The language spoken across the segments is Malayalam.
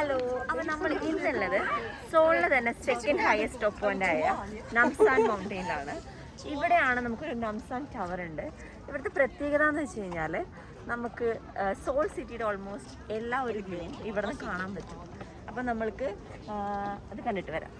ഹലോ അപ്പോൾ നമ്മൾ ഇന്നുള്ളത് സോളിലെ തന്നെ സെക്കൻഡ് ഹയസ്റ്റ് ടോപ്പ് ആയ നംസാൻ മൗണ്ടെയിനിലാണ് ഇവിടെയാണ് നമുക്കൊരു നംസാൻ ടവർ ഉണ്ട്. ഇവിടുത്തെ പ്രത്യേകത എന്ന് വെച്ച് കഴിഞ്ഞാൽ നമുക്ക് സോൾ സിറ്റിയുടെ ഓൾമോസ്റ്റ് എല്ലാ ഒരു വ്യൂവും ഇവിടെ നിന്ന് കാണാൻ പറ്റും. അപ്പോൾ നമ്മൾക്ക് അത് കണ്ടിട്ട് വരാം.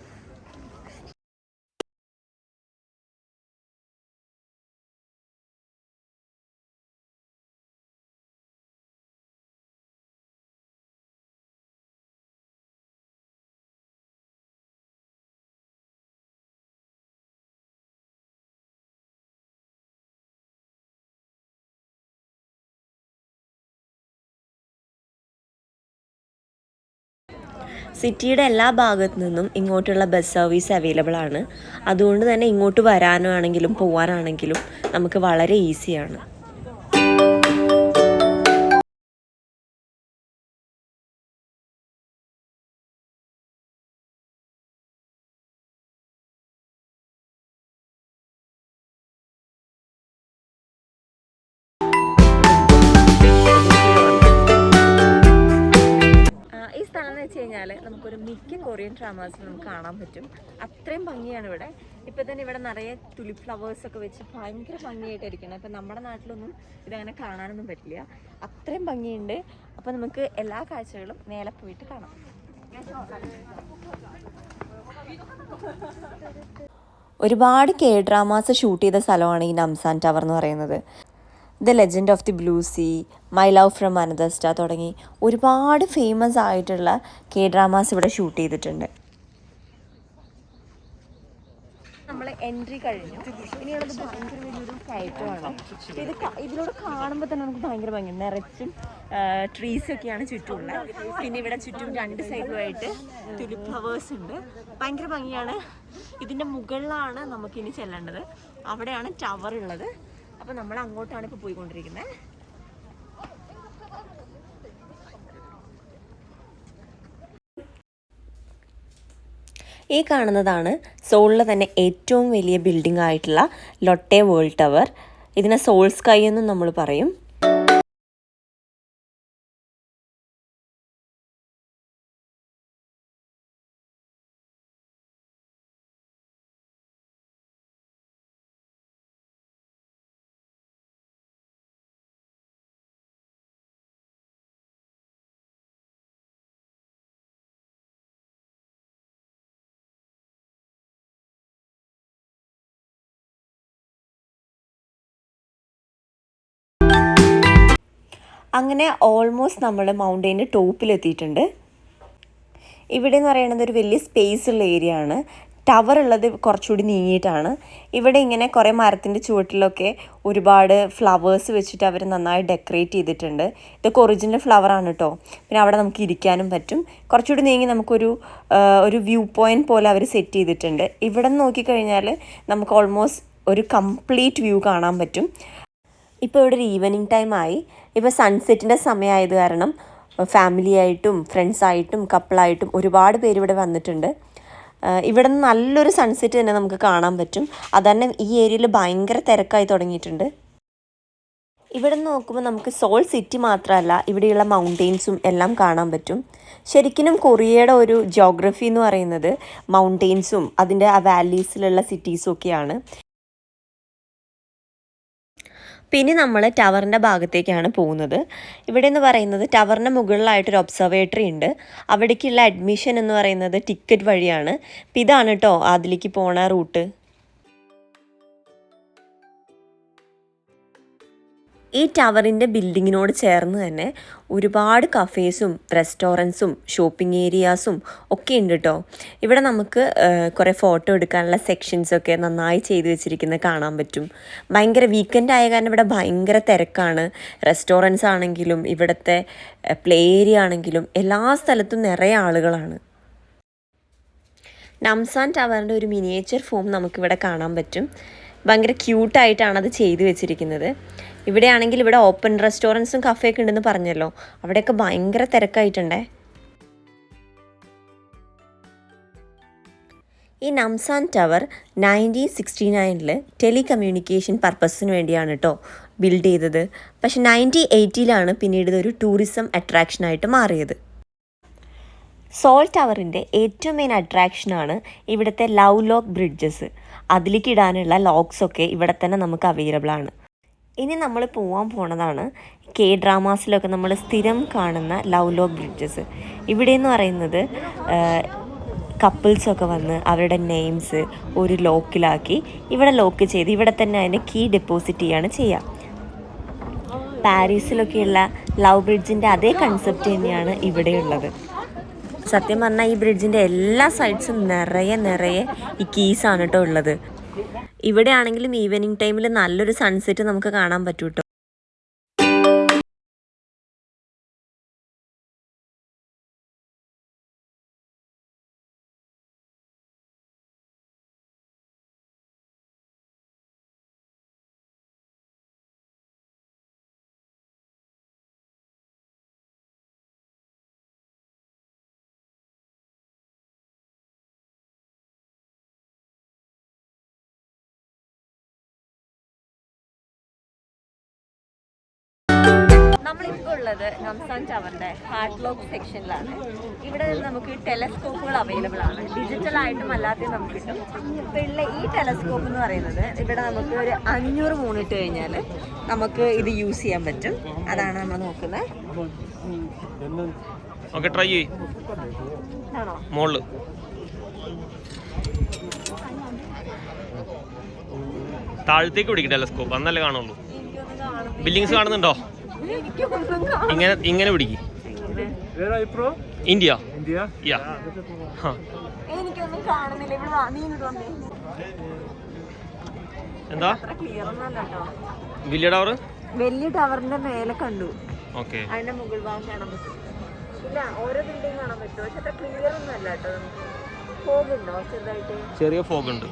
സിറ്റിയുടെ എല്ലാ ഭാഗത്തു നിന്നും ഇങ്ങോട്ടുള്ള ബസ് സർവീസ് അവൈലബിൾ ആണ്. അതുകൊണ്ട് തന്നെ ഇങ്ങോട്ട് വരാനാണെങ്കിലും പോകാനാണെങ്കിലും നമുക്ക് വളരെ ഈസിയാണ് വെച്ച് കഴിഞ്ഞാൽ നമുക്കൊരു മിക്ക കൊറിയൻ ഡ്രാമാസിൽ നമുക്ക് കാണാൻ പറ്റും. അത്രയും ഭംഗിയാണ് ഇവിടെ. ഇപ്പം തന്നെ ഇവിടെ നിറയെ തുലി ഫ്ലവേഴ്സ് ഒക്കെ വെച്ച് ഭയങ്കര ഭംഗിയായിട്ട് ഇരിക്കണം ഇപ്പം നമ്മുടെ നാട്ടിലൊന്നും ഇതങ്ങനെ കാണാനൊന്നും പറ്റില്ല. അത്രയും ഭംഗിയുണ്ട്. അപ്പം നമുക്ക് എല്ലാ കാഴ്ചകളും മേലെ പോയിട്ട് കാണാം. ഒരുപാട് കെ ഡ്രാമാസ് ഷൂട്ട് ചെയ്ത സ്ഥലമാണ് ഈ നംസാൻ ടവർ എന്ന് പറയുന്നത്. The legend of the blue sea my love from another star തുടങ്ങി ഒരുപാട് ഫേമസ് ആയിട്ടുള്ള കെ ഡ്രാമാസ് ഇവിടെ ഷൂട്ട് ചെയ്തിട്ടുണ്ട്. നമ്മൾ എൻട്രി കഴിഞ്ഞു. ഇനിയുള്ളത് ഭയങ്കര ഇതിലൂടെ കാണുമ്പോൾ തന്നെ നമുക്ക് ഭയങ്കര ഭംഗി. നിറച്ചും ട്രീസ് ഒക്കെയാണ് ചുറ്റുമുള്ളത് പിന്നെ ഇവിടെ ചുറ്റും രണ്ട് സൈഡിലുമായിട്ട് തുലിപ് ഫ്ലവേഴ്സ് ഉണ്ട്. ഭയങ്കര ഭംഗിയാണ്. ഇതിന്റെ മുകളിലാണ് നമുക്കിനി ചെല്ലേണ്ടത്. അവിടെയാണ് ടവർ ഉള്ളത്. അപ്പോൾ നമ്മൾ അങ്ങോട്ടാണ് ഇപ്പോൾ പോയിക്കൊണ്ടിരിക്കുന്നത് ഈ കാണുന്നതാണ് സോളിലെ തന്നെ ഏറ്റവും വലിയ ബിൽഡിംഗ് ആയിട്ടുള്ള ലൊട്ടെ വേൾഡ് ടവർ ഇതിനെ സോൾ സ്കൈ എന്നും നമ്മൾ പറയും. അങ്ങനെ ഓൾമോസ്റ്റ് നമ്മൾ മൗണ്ടെയിന്റെ ടോപ്പിലെത്തിയിട്ടുണ്ട് ഇവിടെ എന്ന് പറയുന്നത് ഒരു വലിയ സ്പേസ് ഉള്ള ഏരിയ ആണ്. ടവർ ഉള്ളത് കുറച്ചുകൂടി നീങ്ങിയിട്ടാണ്. ഇവിടെ ഇങ്ങനെ കുറേ മരത്തിന്റെ ചുവട്ടിലൊക്കെ ഒരുപാട് ഫ്ലവേഴ്സ് വെച്ചിട്ട് അവർ നന്നായി ഡെക്കറേറ്റ് ചെയ്തിട്ടുണ്ട്. ഇതൊക്കെ ഒറിജിനൽ ഫ്ലവർ ആണ് കേട്ടോ പിന്നെ അവിടെ നമുക്ക് ഇരിക്കാനും പറ്റും. കുറച്ചുകൂടി നീങ്ങി നമുക്കൊരു ഒരു വ്യൂ പോയിന്റ് പോലെ അവർ സെറ്റ് ചെയ്തിട്ടുണ്ട്. ഇവിടെ നിന്ന് നോക്കിക്കഴിഞ്ഞാൽ നമുക്ക് ഓൾമോസ്റ്റ് ഒരു കംപ്ലീറ്റ് വ്യൂ കാണാൻ പറ്റും. ഇപ്പോൾ ഇവിടെ ഒരു ഈവനിങ് ടൈം ആയി. ഇപ്പോൾ സൺസെറ്റിന്റെ സമയമായത് കാരണം ഫാമിലി ആയിട്ടും ഫ്രണ്ട്സായിട്ടും കപ്പിളായിട്ടും ഒരുപാട് പേര് ഇവിടെ വന്നിട്ടുണ്ട്. ഇവിടെ നിന്ന് നല്ലൊരു സൺസെറ്റ് തന്നെ നമുക്ക് കാണാൻ പറ്റും. അതന്നെ ഈ ഏരിയയിൽ ഭയങ്കര തിരക്കായി തുടങ്ങിയിട്ടുണ്ട്. ഇവിടെ നിന്ന് നോക്കുമ്പോൾ നമുക്ക് സോൾ സിറ്റി മാത്രമല്ല ഇവിടെയുള്ള മൗണ്ടെയ്ൻസും എല്ലാം കാണാൻ പറ്റും. ശരിക്കും കൊറിയയുടെ ഒരു ജോഗ്രഫി എന്ന് പറയുന്നത് മൗണ്ടെയ്ൻസും അതിന്റെ ആ വാലീസിലുള്ള സിറ്റീസും ഒക്കെയാണ്. പിന്നെ നമ്മൾ ടവറിന്റെ ഭാഗത്തേക്കാണ് പോകുന്നത്. ഇവിടെ എന്ന് പറയുന്നത് ടവറിന്റെ മുകളിലായിട്ടൊരു ഒബ്സർവേറ്ററി ഉണ്ട്. അവിടേക്കുള്ള അഡ്മിഷൻ എന്ന് പറയുന്നത് ടിക്കറ്റ് വഴിയാണ്. ഇതാണ് കേട്ടോ അതിലേക്ക് പോണ റൂട്ട് ഈ ടവറിന്റെ ബിൽഡിങ്ങിനോട് ചേർന്ന് തന്നെ ഒരുപാട് കഫേസും റെസ്റ്റോറൻസും ഷോപ്പിംഗ് ഏരിയാസും ഒക്കെ ഉണ്ട് കേട്ടോ ഇവിടെ നമുക്ക് കുറേ ഫോട്ടോ എടുക്കാനുള്ള സെക്ഷൻസൊക്കെ നന്നായി ചെയ്തു വെച്ചിരിക്കുന്നത് കാണാൻ പറ്റും. ഭയങ്കര വീക്കെൻഡ് ആയ കാരണം ഇവിടെ ഭയങ്കര തിരക്കാണ്. റെസ്റ്റോറന്റ്സ് ആണെങ്കിലും ഇവിടുത്തെ പ്ലേ ഏരിയ ആണെങ്കിലും എല്ലാ സ്ഥലത്തും നിറയെ ആളുകളാണ്. നംസാൻ ടവറിന്റെ ഒരു മിനിയേച്ചർ ഫോം നമുക്കിവിടെ കാണാൻ പറ്റും. ഭയങ്കര ക്യൂട്ടായിട്ടാണ് അത് ചെയ്തു വെച്ചിരിക്കുന്നത്. ഇവിടെയാണെങ്കിൽ ഇവിടെ ഓപ്പൺ റെസ്റ്റോറന്റ്സും കഫേയൊക്കെ ഉണ്ടെന്ന് പറഞ്ഞല്ലോ. അവിടെയൊക്കെ ഭയങ്കര തിരക്കായിട്ടുണ്ടേ. ഈ നംസാൻ ടവർ നയന്റീൻ സിക്സ്റ്റി നയനിൽ ടെലികമ്മ്യൂണിക്കേഷൻ പർപ്പസിന് വേണ്ടിയാണ് കേട്ടോ ബിൽഡ് ചെയ്തത്. പക്ഷേ നയന്റീൻ എയ്റ്റിയിലാണ് പിന്നീട് ഇതൊരു ടൂറിസം അട്രാക്ഷനായിട്ട് മാറിയത്. സോൾ ടവറിന്റെ ഏറ്റവും മെയിൻ അട്രാക്ഷനാണ് ഇവിടുത്തെ ലവ് ലോക്ക് ബ്രിഡ്ജസ് അതിലേക്ക് ഇടാനുള്ള ലോക്സൊക്കെ ഇവിടെ തന്നെ നമുക്ക് അവൈലബിൾ ആണ്. ഇനി നമ്മൾ പോകാൻ പോണതാണ് കെ ഡ്രാമാസിലൊക്കെ നമ്മൾ സ്ഥിരം കാണുന്ന ലവ് ലോക്ക് ബ്രിഡ്ജസ് ഇവിടെ എന്ന് പറയുന്നത് കപ്പിൾസൊക്കെ വന്ന് അവരുടെ നെയിംസ് ഒരു ലോക്കിലാക്കി ഇവിടെ ലോക്ക് ചെയ്ത് ഇവിടെ തന്നെ അതിന്റെ കീ ഡെപ്പോസിറ്റ് ചെയ്യാണ് ചെയ്യുക പാരീസിലൊക്കെയുള്ള ലവ് ബ്രിഡ്ജിന്റെ അതേ കൺസെപ്റ്റ് തന്നെയാണ് ഇവിടെയുള്ളത്. സത്യം പറഞ്ഞാൽ ഈ ബ്രിഡ്ജിന്റെ എല്ലാ സൈഡ്സും നിറയെ നിറയെ ഈ കീസാണ് കേട്ടോ ഉള്ളത്. ഇവിടെ ആണെങ്കിലും ഈവനിങ് ടൈമിൽ നല്ലൊരു സൺസെറ്റ് നമുക്ക് കാണാൻ പറ്റൂ നമ്മളിപ്പോൾ ഉള്ളത് നംസാൻ ടവറിന്റെ ഹാർട്ട്ലോക്ക് സെക്ഷനിലാണ്. ഇവിടെ നമുക്ക് ടെലസ്കോപ്പുകൾ അവൈലബിൾ ആണ്. ഡിജിറ്റൽ ആയിട്ടും അല്ലാതെയും നമുക്ക് കിട്ടും. ഇപ്പോൾ ഉള്ള ഈ ടെലസ്കോപ്പ് എന്ന് പറയുന്നത് ഇവിടെ നമുക്ക് ഒരു അഞ്ഞൂറ് മൂണിട്ട് കഴിഞ്ഞാൽ നമുക്ക് ഇത് യൂസ് ചെയ്യാൻ പറ്റും. അതാണ് നമ്മൾ നോക്കുന്നത്. ഓക്കെ ട്രൈ ചെയ്യ്. മുകളിൽ താഴത്തേക്ക് പിടിക്കും ടെലസ്കോപ്പ്. അന്നല്ലേ കാണുള്ളൂ. ബില്ലിങ്സ് കാണുന്നുണ്ടോ? ഇങ്ങനെ ഇങ്ങനെ പിടിക്കും? ഇന്ത്യ. India? യാ. ഹാ. എനിക്കൊന്നും കാണുന്നില്ല. ഇവിടെ നീ ഇങ്ങോട്ട് വന്നേ. എന്താ? വലിയ ടവർ? വലിയ ടവറിന്റെ മേലെ കണ്ടു. ഓക്കെ. അതിന്റെ മുകൾ ഭാഗം കാണാൻ പറ്റും. ഇല്ല ഓരോ ബിൽഡിംഗ് കാണാൻ പറ്റും. പക്ഷെ അത്ര ക്ലിയർ ഒന്നും അല്ല കേട്ടോ ചെറുതായിട്ട്? ചെറിയ ഫോഗ് ഉണ്ട്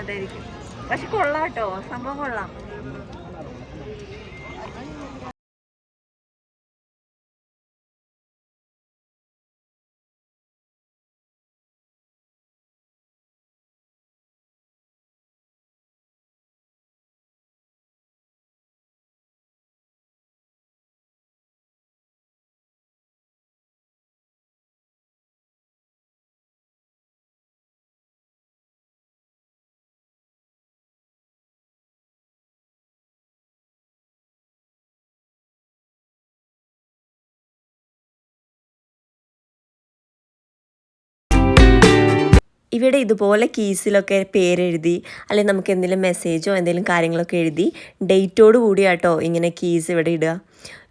അതായിരിക്കും. പക്ഷെ കൊള്ളാം കേട്ടോ സംഭവം കൊള്ളാം. ഇവിടെ ഇതുപോലെ കീസിലൊക്കെ പേരെഴുതി അല്ലെങ്കിൽ നമുക്ക് എന്തെങ്കിലും മെസ്സേജോ എന്തെങ്കിലും കാര്യങ്ങളൊക്കെ എഴുതി ഡേറ്റോട് കൂടിയാട്ടോ ഇങ്ങനെ കീസ് ഇവിടെ ഇടുക.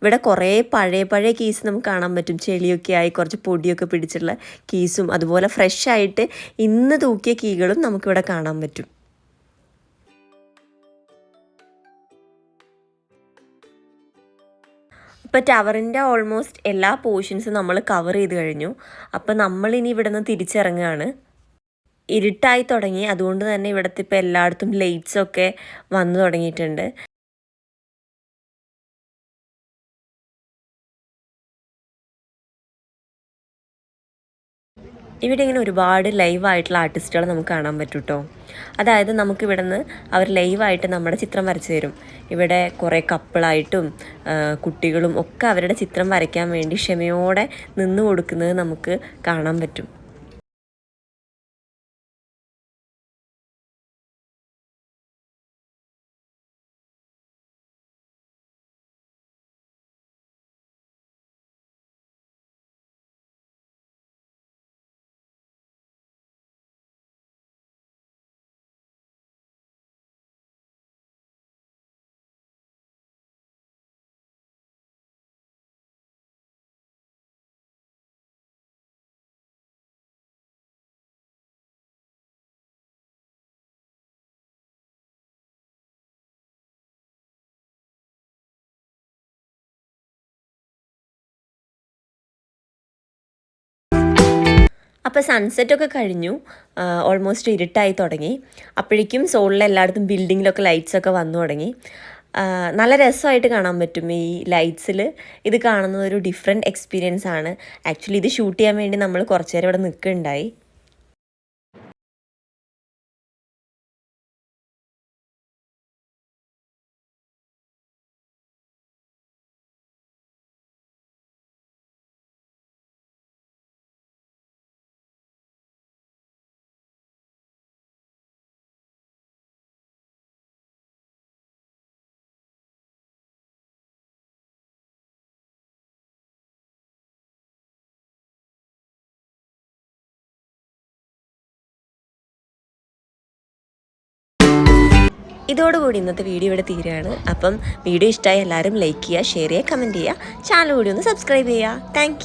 ഇവിടെ കുറേ പഴയ പഴയ കീസ് നമുക്ക് കാണാൻ പറ്റും. ചെളിയൊക്കെ ആയി കുറച്ച് പൊടിയൊക്കെ പിടിച്ചിട്ടുള്ള കീസും അതുപോലെ ഫ്രഷ് ആയിട്ട് ഇന്ന് തൂക്കിയ കീകളും നമുക്കിവിടെ കാണാൻ പറ്റും. ഇപ്പോൾ ടവറിന്റെ ഓൾമോസ്റ്റ് എല്ലാ പോർഷൻസും നമ്മൾ കവർ ചെയ്ത് കഴിഞ്ഞു. അപ്പോൾ നമ്മളിനി ഇവിടെ നിന്ന് തിരിച്ചിറങ്ങുകയാണ്. ഇരുട്ടായി തുടങ്ങി. അതുകൊണ്ട് തന്നെ ഇവിടുത്തെ ഇപ്പോൾ എല്ലായിടത്തും ലൈറ്റ്സൊക്കെ വന്നു തുടങ്ങിയിട്ടുണ്ട്. ഇവിടെ ഇങ്ങനെ ഒരുപാട് ലൈവായിട്ടുള്ള ആർട്ടിസ്റ്റുകളെ നമുക്ക് കാണാൻ പറ്റും കേട്ടോ അതായത് നമുക്ക് ഇവിടെ നിന്ന് അവർ ലൈവായിട്ട് നമ്മുടെ ചിത്രം വരച്ചു തരും. ഇവിടെ കുറേ കപ്പിളായിട്ടും കുട്ടികളും ഒക്കെ അവരുടെ ചിത്രം വരയ്ക്കാൻ വേണ്ടി ക്ഷമയോടെ നിന്ന് കൊടുക്കുന്നത് നമുക്ക് കാണാൻ പറ്റും. അപ്പോൾ സൺസെറ്റൊക്കെ കഴിഞ്ഞു. ഓൾമോസ്റ്റ് ഇരുട്ടായി തുടങ്ങി. അപ്പോഴേക്കും സോളിൽ എല്ലായിടത്തും ബിൽഡിങ്ങിലൊക്കെ ലൈറ്റ്സ് ഒക്കെ വന്നു തുടങ്ങി. നല്ല രസമായിട്ട് കാണാൻ പറ്റും ഈ ലൈറ്റ്സിൽ ഇത് കാണുന്നത് ഒരു ഡിഫറെന്റ് എക്സ്പീരിയൻസ് ആണ്. ആക്ച്വലി ഇത് ഷൂട്ട് ചെയ്യാൻ വേണ്ടി നമ്മൾ കുറച്ച് നേരം ഇവിടെ നിൽക്കുന്നുണ്ടായി. ഇതോടുകൂടി ഇന്നത്തെ വീഡിയോ ഇവിടെ തീരുകയാണ്. അപ്പം വീഡിയോ ഇഷ്ടമായി എല്ലാവരും ലൈക്ക് ചെയ്യുക ഷെയർ ചെയ്യുക കമന്റ് ചെയ്യുക. ചാനൽ കൂടി ഒന്ന് സബ്സ്ക്രൈബ് ചെയ്യുക. താങ്ക്